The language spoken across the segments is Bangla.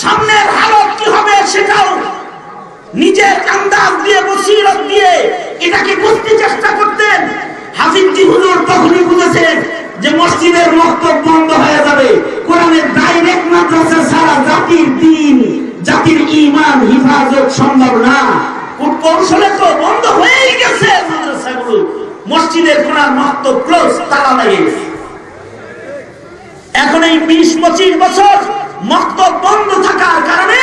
সামনের হালত কি হবে সেটাও নিজের আন্দাজ দিয়ে, বসিরত দিয়ে এটাকে বুঝতে চেষ্টা করতেন। হাফিজি হুজুর তখনই বুঝেছেন যে মসজিদের মক্তব বন্ধ হয়ে যাবে। কোরআনের ডাইরেক্ট মাদ্রাসা ছাড়া জাতির দিন, জাতির ঈমান, হিফাজত সম্ভব না। কৌশলে তো বন্ধ হয়েই গেছে মাদ্রাসাগুলো। মসজিদের কোরআন মক্তব ক্লোজ লাগিয়ে গেছে এখন এই বিশ পঁচিশ বছর মক্তব বন্ধ থাকার কারণে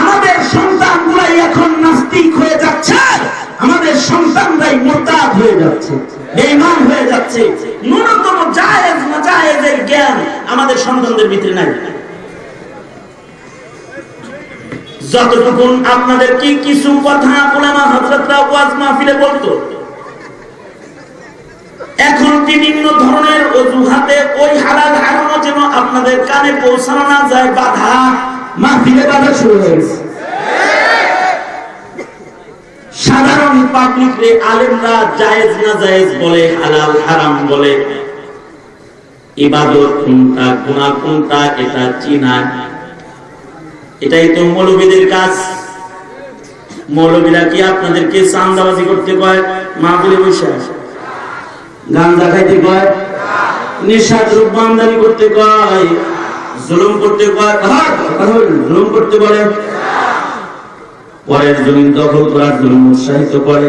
আমাদের সন্তান গুলাই এখন নাস্তিক হয়ে যাচ্ছে। আমাদের সন্তানরাই মোরতাদ হয়ে যাচ্ছে, বেঈমান হয়ে যাচ্ছে। ন্যূনতম জায়েজ না জায়েজের জ্ঞান আমাদের সন্তানদের ভিতরে নাই। যতটুকু আপনাদের কি কিছু কথা ওলামা হযরতরা ওয়াজ মাহফিলে বলতো? এখন বিভিন্ন ধরনের অজুহাতে ওই হালাল হারানো যেন আপনাদের কানে পৌঁছানো না যায় বাধা? মাহফিলে বাধা শুরু হয়ে গেছে। সাধারণ আলেমরা জায়েজ না জায়েজ বলে হালাল হারাম বলে। ইবাদত কোনটা গুনাহ কোনটা এটা চিনা এটাই তো মৌলবীদের কাজ। মৌলবীরা কি আপনাদেরকে চান্দাবাজি করতে কয়? মাহফিলে বসে আসে গাঞ্জা খাইতে কয়? নেশা দ্রব্য আমদানি করতে কয়? জুলুম করতে কয়? জুলুম করতে বলে। পরের জমিন দখল করার জন্য উৎসাহিত করে।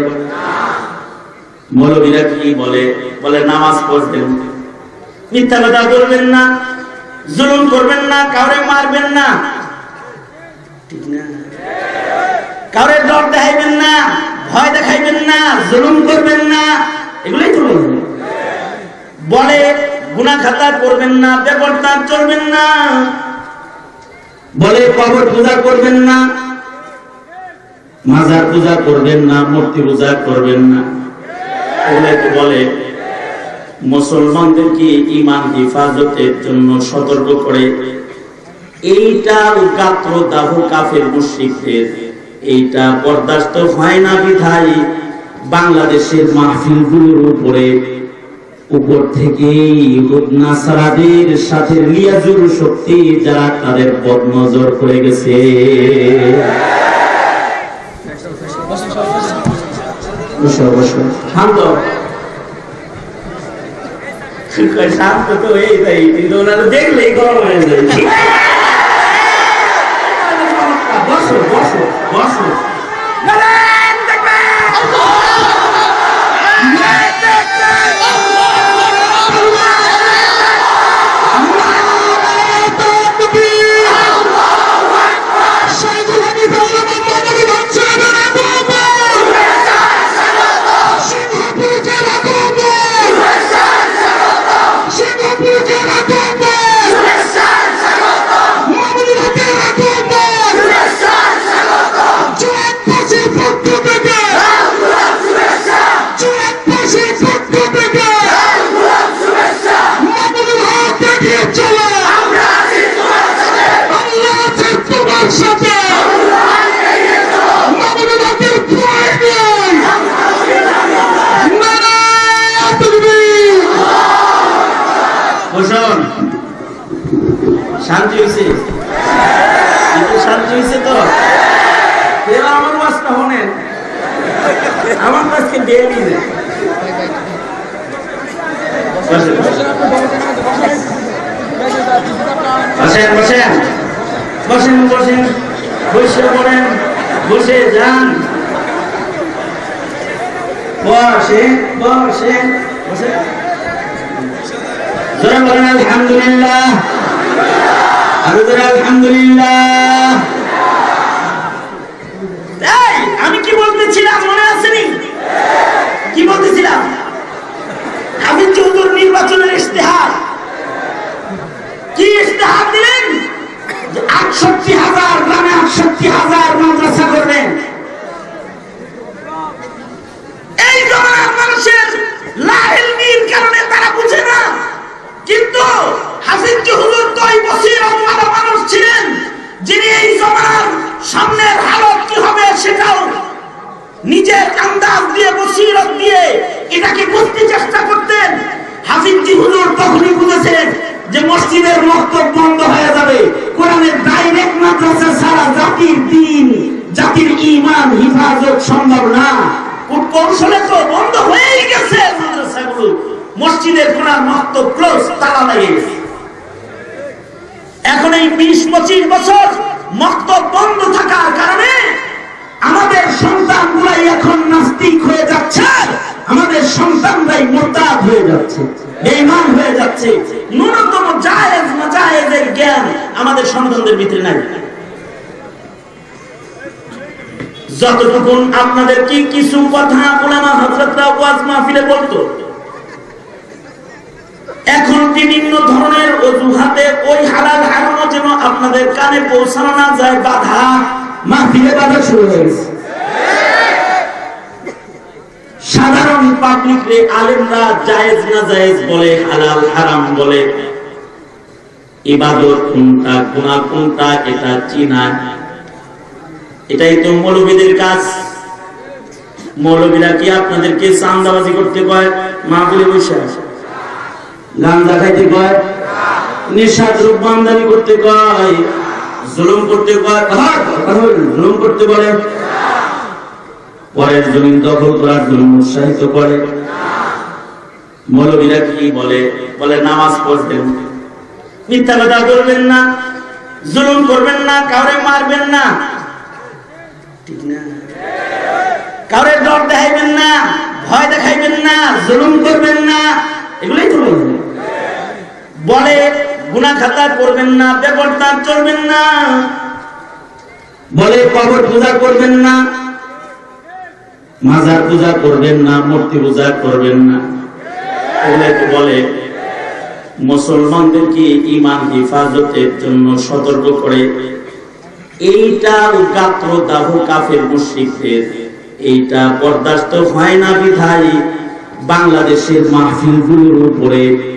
মৌলবীরা কি বলে? বলে, নামাজ পড়বেন। মিথ্যা কথা বলবেন না। জুলুম করবেন না। কাউরে মারবেন না। ঠিক না? কাউরে ডর দেখাইবেন না। ভয় দেখাইবেন না। জুলুম করবেন না। এগুলোই তো বলবেন বলে গুনা খাতা করবেন না, বেপরদার চলবেন না। বলে, কবর পূজা করবেন না, মাজার পূজা করবেন না, মূর্তি পূজা করবেন না। বলে মুসলমানদেরকে ইমান হিফাজতের জন্য সতর্ক করে? এইটা গাত্র দাহ কাফের মুশরিকদের, এইটা বরদাস্ত হয় না বিধায় বাংলাদেশের মাহফিলগুলোর উপরে। উপর থেকে ইহুদ নাসারাদের সাথে লিয়াজুর শক্তি যারা তাদের বদনজর করে গেছে। দেখলেই গরম হয়ে যায়। বসো বসো বসো। বসে যান। বসেন বসেন জোরে বলেন, আলহামদুলিল্লাহ। আরও আলহামদুলিল্লাহ। আমি কি বলতেছিলাম? মনে আসেনি কি বলতেছিলাম? হাফিজ চৌধুর নির্বাচনের ইশতেহার। কি ইশতেহার দিলেন? যে আটষট্টি হাজার গ্রামে আটষট্টি হাজার মাদ্রাসা করবেন। এই জমানার মানুষের লাইলমির কারণে তারা বুঝে না। কিন্তু হাসিন যিনি এই জমানার সামনের হালত কি হবে সেটাও নিজের আন্দাজ দিয়ে, বসিরত দিয়ে এটাকে বুঝতে চেষ্টা করতেন। হাফিজি হুজুর তখনই যে মসজিদের মক্তব বন্ধ হয়ে যাবে। কোরআনের ডাইরেক্ট মাদ্রাসা ছাড়া জাতির দিন জাতির ইমান হিফাজত সম্ভব না। কৌশলে তো বন্ধ হয়ে গেছে মসজিদের কোরআন মাত্র ক্লোজ তালা লেগে এখন এই বিশ পঁচিশ বছর মক্তব বন্ধ থাকার কারণে আমাদের সন্তান গুলাই এখন নাস্তিক হয়ে যাচ্ছে। আমাদের সন্তান সন্তানরাই মোতাব হয়ে যাচ্ছে বেমান হয়ে যাচ্ছে। ন্যূনতম জ্ঞান আমাদের সন্তানদের ভিতরে নাই। যতটুকুন আপনাদের কি কিছু কথা ওলামা হজরতরা ওয়াজ মাহফিলে বলতো, এখন বিভিন্ন ধরনের অজুহাতে ওই হালাল হারানো যেন আপনাদের কানে পৌঁছানো না যায়, বাধা মাহফিলে বাধা শুরু হয়ে গেছে। সাধারণ পাবলিক রে আলেমরা জায়েজ না জায়েজ বলে, হালাল হারাম বলে ইবাদত কোনটা গুনাহ কোনটা এটা চিনা। এটাই তো মৌলবীদের কাজ। মৌলবীরা কি আপনাদেরকে চান্দাবাজি করতে কয়? মা বলে বসে আসে গাঞ্জা খাইতে কয়? নেশা দ্রব্য আমদানি করতে কয়। জুলুম করতে কয়? জুলুম করতে বলে। পরের জমিন দখল করার জন্য উৎসাহিত করে। মৌলবীরা কি বলে? বলে, নামাজ পড়বেন। মিথ্যা কথা বলবেন না, জুলুম করবেন না, কাউরে মারবেন না। ঠিক না? কাউরে ডর দেখাইবেন না, ভয় দেখাইবেন না, জুলুম করবেন না, এগুলোই তো বলে গুনা খাতা করবেন না বেপরতা চলবেন না। বলে কবর পূজা করবেন না, মাজার পূজা করবেন না, মূর্তি পূজা করবেন না। বলে মুসলমানদেরকে ইমান হেফাজতের জন্য সতর্ক করে। এইটা উগাত্র দাহ কাফের মুশরিকদের। এইটা বরদাস্ত হয় না বাংলাদেশের উপরে।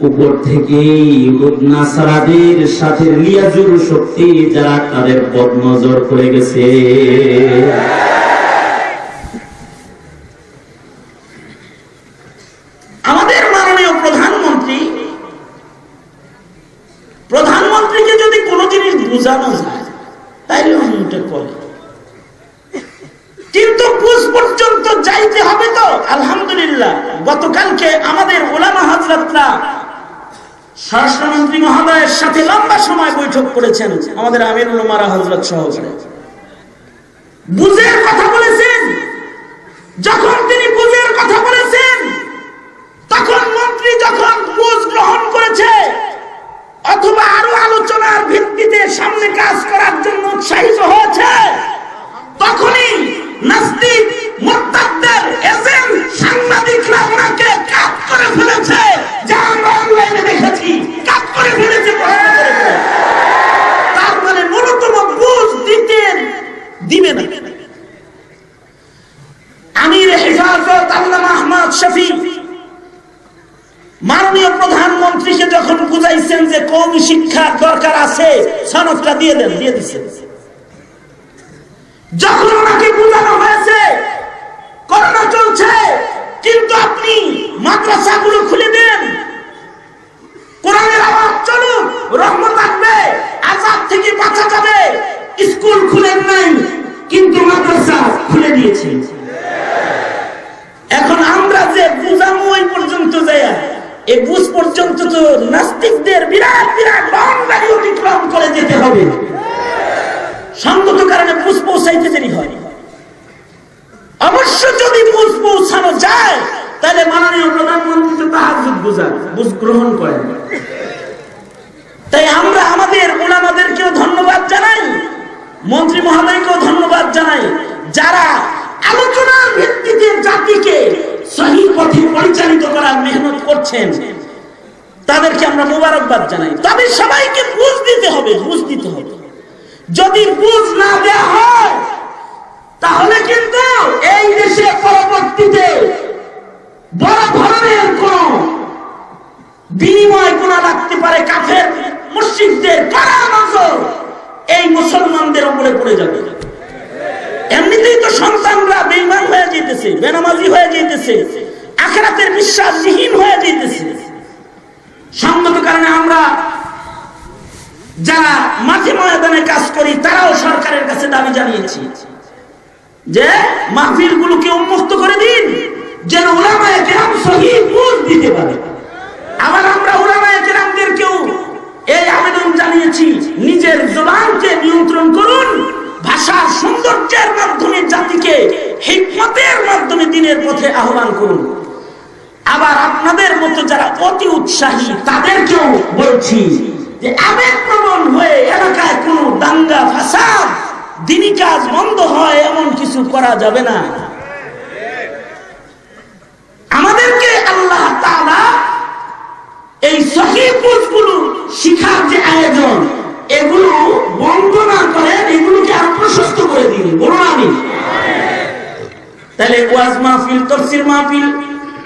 উপর থেকে নাসারাদের সাথে শক্তি যারা তাদের বদনজর করে গেছে আমাদের মাননীয় প্রধানমন্ত্রী প্রধানমন্ত্রীকে যদি কোনো জিনিস বোঝানো যায় তাইলে উনি করে কিন্তু বুঝ পর্যন্ত যাইতে হবে তো? আলহামদুলিল্লাহ, গতকালকে আমাদের ওলামা হাজরাতরা স্বরাষ্ট্রমন্ত্রী মহোদয়ের সাথে লম্বা সময় বৈঠক করেছেন আমাদের আমির উলমারা হজরত সহকারে। বুঝের কথা বলেছেন। যখন তিনি বুঝের কথা বলেছেন, তখন মন্ত্রী যখন বুঝ গ্রহণ করেছে অথবা আরও আলোচনার ভিত্তিতে সামনে কাজ করার জন্য উৎসাহিত হয়েছে। তখনই সাংবাদিকরা ওনাকে কাট করে ফেলেছে। যা আমরা অনলাইনে দেখেছি। কাট করে ফেলেছে প্রশ্ন করে করে। তার মানে ন্যূনতম বুঝ দিতে দিবে না আমির হেফাজত আল্লামা আহমদ শফি মাননীয় প্রধানমন্ত্রীকে যখন বুঝাইছেন যে কৌমি শিক্ষার দরকার আছে সনদটা দিয়ে দেন, দিয়ে দিচ্ছেন যখন ওনাকে বোঝানো হয়েছে, করোনা চলছে, কিন্তু আপনি দেন। মাদ্রাসা খুলে দিয়েছে। এখন আমরা যে বুঝামো ওই পর্যন্ত যায় এই বুঝ পর্যন্ত নাস্তিকদের বিরাট বিরাট বাউন্ডারি অতিক্রম করে যেতে হবে। সঙ্গত কারণে বুঝ পৌঁছাইতে দেরি হয়, অবশ্য যদি বুঝ পৌঁছানো যায়, তাহলে মাননীয় প্রধানমন্ত্রী তো তাহার বুঝান, বুঝ গ্রহণ করেন। তাই আমরা আমাদের ওলামাদেরকেও ধন্যবাদ জানাই, মন্ত্রী মহোদয়কেও ধন্যবাদ জানাই, যারা আলোচনার ভিত্তিতে জাতিকে সহি পথে পরিচালিত করার মেহনত করছেন। তাদেরকে আমরা মোবারকবাদ জানাই। তবে সবাইকে বুঝ দিতে হবে, বুঝ দিতে হবে। যদি বুঝ না দেওয়া হয়, তাহলে কিন্তু এই দেশে পরবর্তীতে বড় ধরনের কোন বিনিময় গুণা লাগতে পারে কাফের মুসিদদের কারা নজর, এই মুসলমানদের উপরে পড়ে যাবে। এমনিতেই তো সন্তানরা বেইমান হয়ে যেতেছে, বেনামাজি হয়ে যেতেছে, আখরাতের বিশ্বাসহীন হয়ে যেতেছে। সঙ্গত কারণে আমরা যারা মাঝে ময়দানে কাজ করি, তারাও সরকারের কাছে দাবি জানিয়েছি যে মাহফিল গুলোকে উন্মুক্ত করে দিন, যেন ওলামায় কেরাম সহি বুঝ দিতে পারে। আবার আমরা ওলামায় কেরামদেরকেও এই আবেদন জানিয়েছি, নিজের জবানকে নিয়ন্ত্রণ করুন, ভাষার সৌন্দর্যের মাধ্যমে জাতিকে হিকমতের মাধ্যমে দিনের পথে আহ্বান করুন। আবার আপনাদের মতো যারা অতি উৎসাহী, তাদেরকেও বলছি যে আবেগপ্রবণ হয়ে এলাকায় কোনো দাঙ্গা, ফাসাদ দিনী কাজ বন্ধ হয় এমন কিছু করা যাবে না। আমাদেরকে আল্লাহ এই সহিগুলো শিখার যে আয়োজন, এগুলো বন্ধ না করে এগুলোকে আরও প্রশস্ত করে দিন। বলুন আমি। তাহলে ওয়াজ মাহফিল, তফসির মাহফিল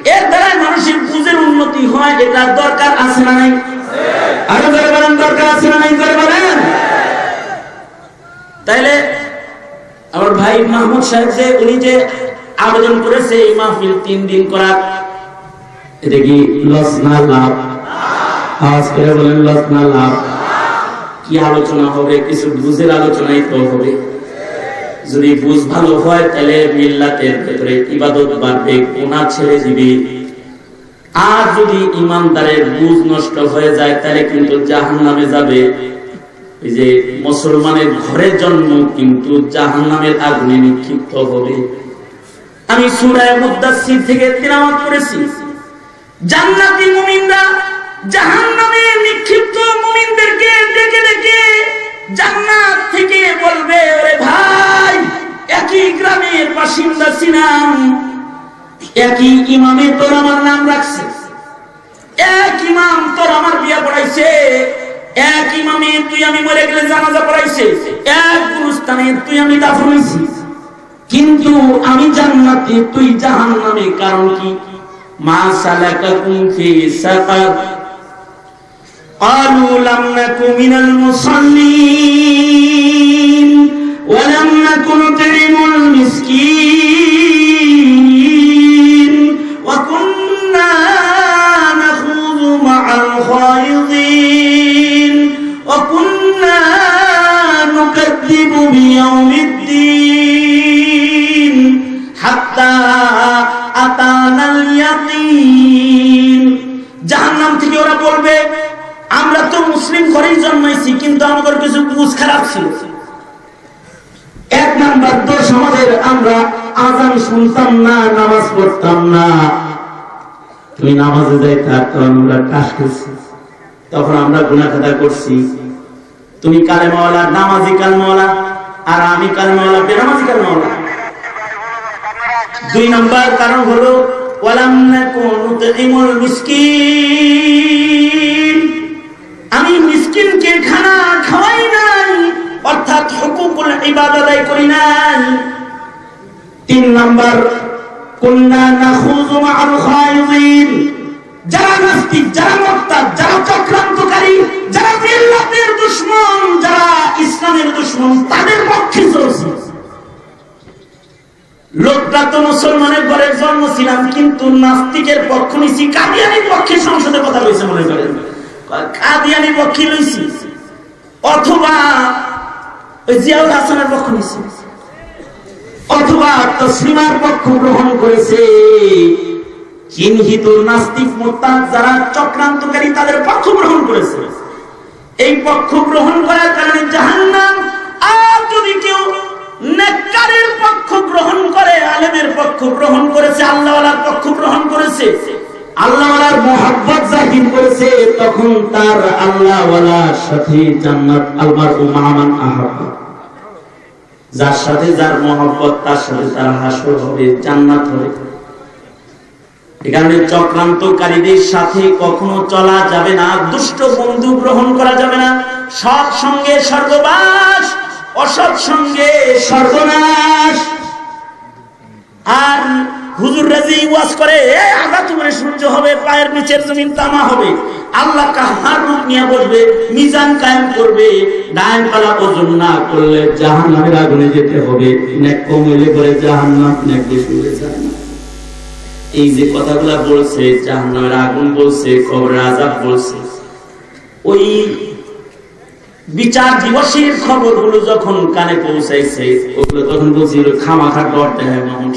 এর দ্বারা মানুষের বুঝের উন্নতি হয় এটার দরকার আছে না নাই। উনি যে আবেদন করেছে মাহফিল তিন দিন এটা কি লস না লাভ? লস না লাভ। কি আলোচনা হবে, কিছু বুঝের আলোচনাই তো হবে। যদি বুঝ ভালো হয়, তাহলে মিল্লাতের ভেতরে ইবাদত বাড়বে কোনা ছেড়ে দিবে। আর যদি ইমানদারের বুঝ নষ্ট হয়ে যায়, তাহলে কিন্তু জাহান নামে যাবে। এই যে মুসলমানের ঘরের জন্ম কিন্তু জাহান নামের আগুনে নিক্ষিপ্ত হবে। আমি সুরায় মুদাসসির থেকে তিলাওয়াত করেছি। জান্নাতি মুমিনরা জাহান্নামে নিক্ষিপ্ত মুমিনদেরকে ডেকে ডেকে জান্নাত থেকে বলবে, ওরে ভাই, একই গ্রামের বাসিন্দা ছিলাম। একই ইমামে তোর আমার নাম রাখছে। এক ইমাম তোর আমার বিয়া পড়াইছে। এক ইমামে তুই আমি মরে গেলে জানাজা পড়াইছে। এক গুরুস্থানে তুই আমি দাফন হইছি। কিন্তু আমি জান্নাতে, তুই জাহান্নামে। কারণ কি? মা সালাকাকুম ফি সাকার। قالوا لم نك من المصلين ولم نكن نطعم المسكين শুনতাম না, নামাজ পড়তাম না। তুমি নামাজে যাইতা তখন আমরা কাজ করছি। তখন আমরা গুনাখাতা করছি। তুমি কালেমাওয়ালা, নামাজি কালমাওয়ালা, আর আমি কালমাওয়ালা, বেনামাজি কালমাওয়ালা। দুই নাম্বার কারণ হলো আমি মিসকিনকে খানা খাওয়াই নাই, অর্থাৎ হুকুকুল আদায় করি নাই। তিন নাম্বার লোকটা তো মুসলমানের জন্ম ছিলাম, কিন্তু নাস্তিকের পক্ষ নিছি কাদিয়ানির পক্ষে সংসদে কথা বলছে মনে করেন। কাদিয়ানির পক্ষে লইছি অথবা ওই জিয়াউল হাসানের পক্ষ নিছি অথবা তসলিমার পক্ষ গ্রহণ করেছে। চিহ্নিত নাস্তিক মোত্তাদ যারা চক্রান্তকারী তাদের পক্ষ গ্রহণ করেছে। এই পক্ষ গ্রহণ করার কারণে জাহান্নাম, আর যদি কেউ নেককারের পক্ষ গ্রহণ করে, আলেমের পক্ষ গ্রহণ করেছে, আল্লাহওয়ালার পক্ষ গ্রহণ করেছে, আল্লাহওয়ালার মোহাব্বত জাহির করেছে, তখন তার আল্লাহওয়ালার সাথে জান্নাত, আলমার ও মামান আহাব্বা যার সাথে যার মহব্বত, তার সাথে তার হাসর হবে, জান্নাত হবে। এখানে চক্রান্তকারীদের সাথে কখনো চলা যাবে না, দুষ্ট বন্ধু গ্রহণ করা যাবে না। সৎ সঙ্গে স্বর্গবাস, অসৎ সঙ্গে সর্বনাশ আর ওয়াজ করে, এ, আঘাত সূর্য হবে, পায়ের নিচের জমিন তামা হবে। আল্লাহ কাহার রূপ নিয়ে বসবে, মিজান কায়েম করবে, ডাইন পালা ওজন না করলে জাহান্নামের আগুনে যেতে হবে। নেক কমলে করে জাহান্নাম, নেক এই যে কথাগুলা বলছে, জাহান্নামের আগুন বলছে কবর আজাব বলছে, ওই বিচার দিবসের খবরগুলো যখন কানে পৌঁছাইছে, ওগুলো তখন বলছি, খামাখা ডর দেখায় মানুষ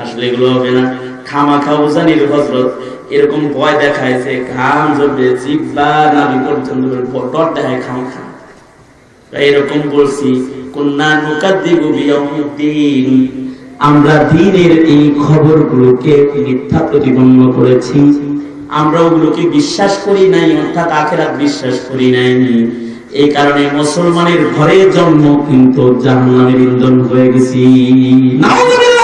আসলে এগুলো হবে না। খামাখা উজানির হজরত এরকম ভয় দেখায় যে ঘাম জমবে জিব্বা নাবি পর্যন্ত ডর দেখায় খামাখা। তাই এরকম বলছি কন্যা আমরা দিনের এই খবরগুলোকে মিথ্যা প্রতিপন্ন করেছি। আমরা ওগুলোকে বিশ্বাস করি নাই, অর্থাৎ আখেরাত বিশ্বাস করি নাই। এই কারণে মুসলমানের ঘরে জন্ম কিন্তু জাহান্নামের ইন্ধন হয়ে গেছি। নাউজুবিল্লাহ!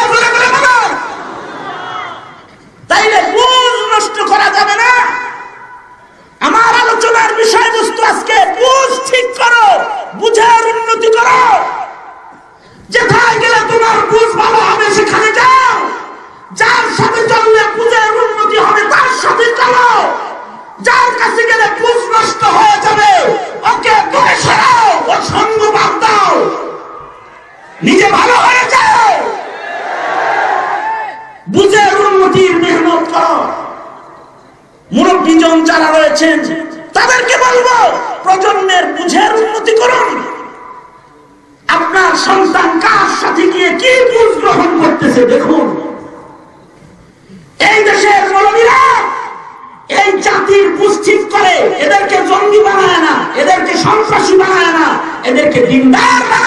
que blindar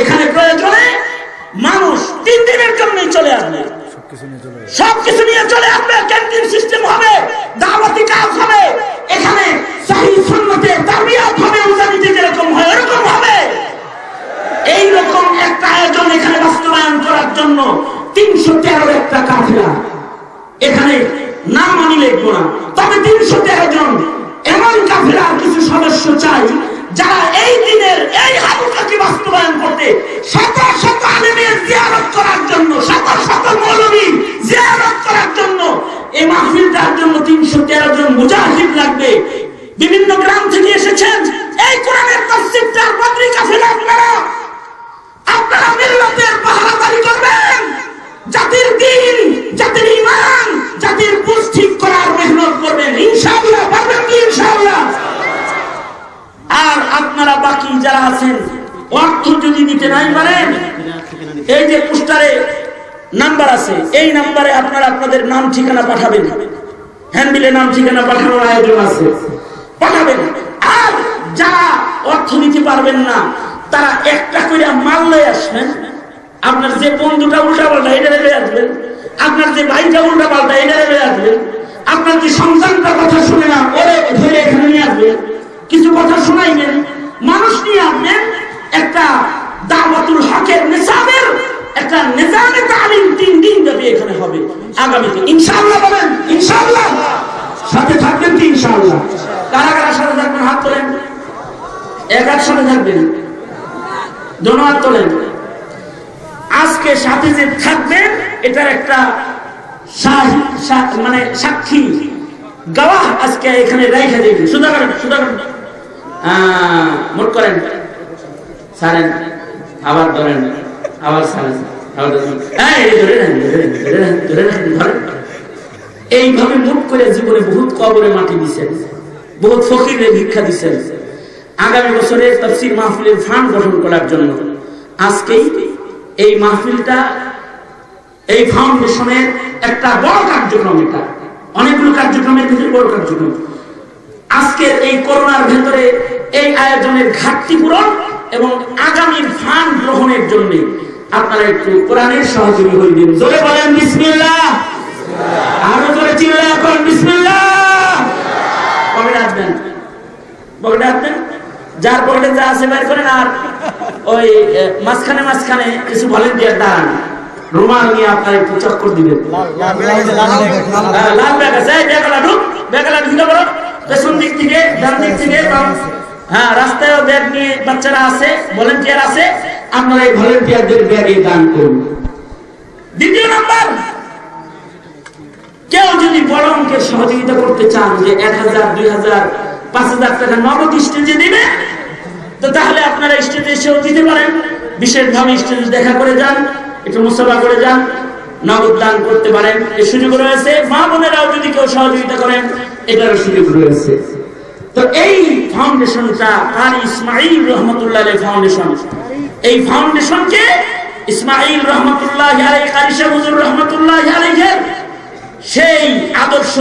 এখানে প্রয়োজনে মানুষ তিন দিনের জন্যই চলে আসবে। সবকিছু নিয়ে চলে আসবে ক্যান্টিন সিস্টেম হবে দাওয়াতি কাজ হবে এখানে সহি সুন্নতে তারবিয়াত হবে উজানিতে যেরকম হয় এরকম হবে। এই রকম একটা আয়োজন এখানে বাস্তবায়ন করার জন্য তিনশো তেরো একটা কাফেলা। এখানে নাম আমি লিখব না। তবে তিনশো তেরো জন এমন কাফেলার কিছু সদস্য চাই যারা এই দিনের এই হালুকাকে বাস্তবায়ন করতে শত শত আলেমের জিয়ারত করার জন্য, শত শত মৌলবী জিয়ারত করার জন্য এই মাহফিলটার জন্য তিনশো তেরো জন মুজাহিদ লাগবে। বিভিন্ন গ্রাম থেকে এসেছেন। এই কোরআনের তসজিদটার পত্রিকা কাফেলা আপনারা। আপনারা বাকি যারা আছেন অর্থ যদি দিতে নাই পারেন, এই যে পোস্টারে নাম্বার আছে, এই নাম্বারে আপনারা আপনাদের নাম ঠিকানা পাঠাবেন। হ্যান্ডবিলে নাম ঠিকানা পাঠানোর আয়োজন আছে। পাঠাবেন। আর যারা অর্থ দিতে পারবেন না, তারা একটা করে মাল লয়ে আসবেন। আপনার যে বন্ধুটা উল্টা পাল্টা এটা রেখে আসবেন। আপনার যে ভাইটা উল্টা পাল্টা এটা রেখে আসবেন। আপনার যে সন্তানটা কথা শুনে না, ওরে ধরে এখানে নিয়ে আসবেন। কিছু কথা শোনাইবেন মানুষ নিয়ে আসবেন একটা দাওয়াতুল হকের নিসাবের একটা নিজামে তালিম তিন দিন ব্যাপী এখানে হবে আগামীতে। ইনশাআল্লাহ বলেন ইনশাআল্লাহ। সাথে থাকবেন তো ইনশাআল্লাহ। কারা কারা সাথে থাকবেন? হাত তোলেন। এক এক সাথে থাকবেন। দোনো হাত তোলেন। আজকে সাথে যে থাকবেন এটার একটা মানে সাক্ষী গাওয়া আজকে এখানে রেখে দিন সুদা করেন সুদা করেন। মোট করেন। সারেন আবার ধরেন। আবার সারেন ধরেন। এইভাবে মুখ করে জীবনে বহুত কবরে মাটি দিচ্ছেন বহুত ফকিরের ভিক্ষা দিচ্ছেন আগামী বছরে তফসির মাহফিলের ফান্ড গঠন করার জন্য আজকেই এই মাহফিলটা, এই ফাউন্ডেশনের একটা বড় কার্যক্রম এটা। অনেকগুলো কার্যক্রমের ভিতরে বড় কার্যক্রম। আজকের এই করোনার ভেতরে এই আয়োজনের ঘাটতি পূরণ এবং আগামীর ফান্ড গ্রহণের জন্য আপনারা একটু কোরআনের সহযোগী হইবেন। জোরে বলেন বিসমিল্লাহ। আরও জোরে চিল্লা এখন বিসমিল্লাহ। পকেটে আসবেন পকেটে আসবেন যার পকেটে যা আছে বের করেন আর ওই মাঝখানে মাঝখানে কিছু ভলেন্টিয়ার দাঁড়ান। রুমাল নিয়ে আপনারা একটু চক্কর দিবেন। হ্যাঁ, লাল ব্যাগ আছে। ব্যাগলা ঢুক। ব্যাগলা ঢুকে পড়ো। পেছন দিক থেকে ডান দিক থেকে হ্যাঁ রাস্তায়ও ব্যাগ নিয়ে বাচ্চারা আছে। ভলেন্টিয়ার আছে? আপনারা এই ভলেন্টিয়ারদের ব্যাগে দান করুন দ্বিতীয় নাম্বার, কেউ যদি বড় অঙ্কের সহযোগিতা করতে চান যে এক হাজার, দুই হাজার, পাঁচ হাজার টাকা নগদ স্টেজে দিবে, তো তাহলে আপনারা স্টেজে এসেও দিতে পারেন। বিশেষভাবে স্টেজে দেখা করে যান, একটু মুসাফা করে যান, নগদ দান করতে পারেন। এই সুযোগ রয়েছে। মা বোনেরাও যদি কেউ সহযোগিতা করেন, এটারও সুযোগ রয়েছে। তো এই ফাউন্ডেশনটা কারি ইসমাইল রহমতুল্লাহ ফাউন্ডেশন এই ফাউন্ডেশনকে ইসমাইল রহমতুল্লাহ রহমতুল্লাহ সেই আদর্শ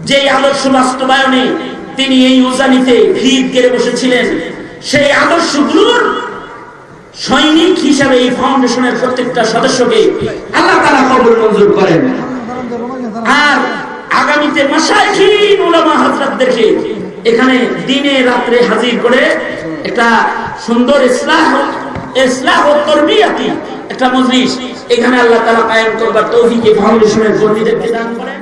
যে আদর্শ বাস্তবায়নে তিনি এই উজানিতে ভিড় গেড়ে বসেছিলেন, সেই আদর্শগুলোর সৈনিক হিসাবে এই ফাউন্ডেশনের প্রত্যেকটা সদস্যকে আল্লাহ তারা কবর মঞ্জুর করেন। আর আগামীতে মাসাইখিন উলামা হযরতদেরকে এখানে দিনে রাত্রে হাজির করে একটা সুন্দর ইসলাম ইসলাম ও তরবিয়াতি একটা মজলিস। এখানে আল্লাহ তাআলা কায়েম করবার এই ফাউন্ডেশনের কর্মীদেরকে দান করেন।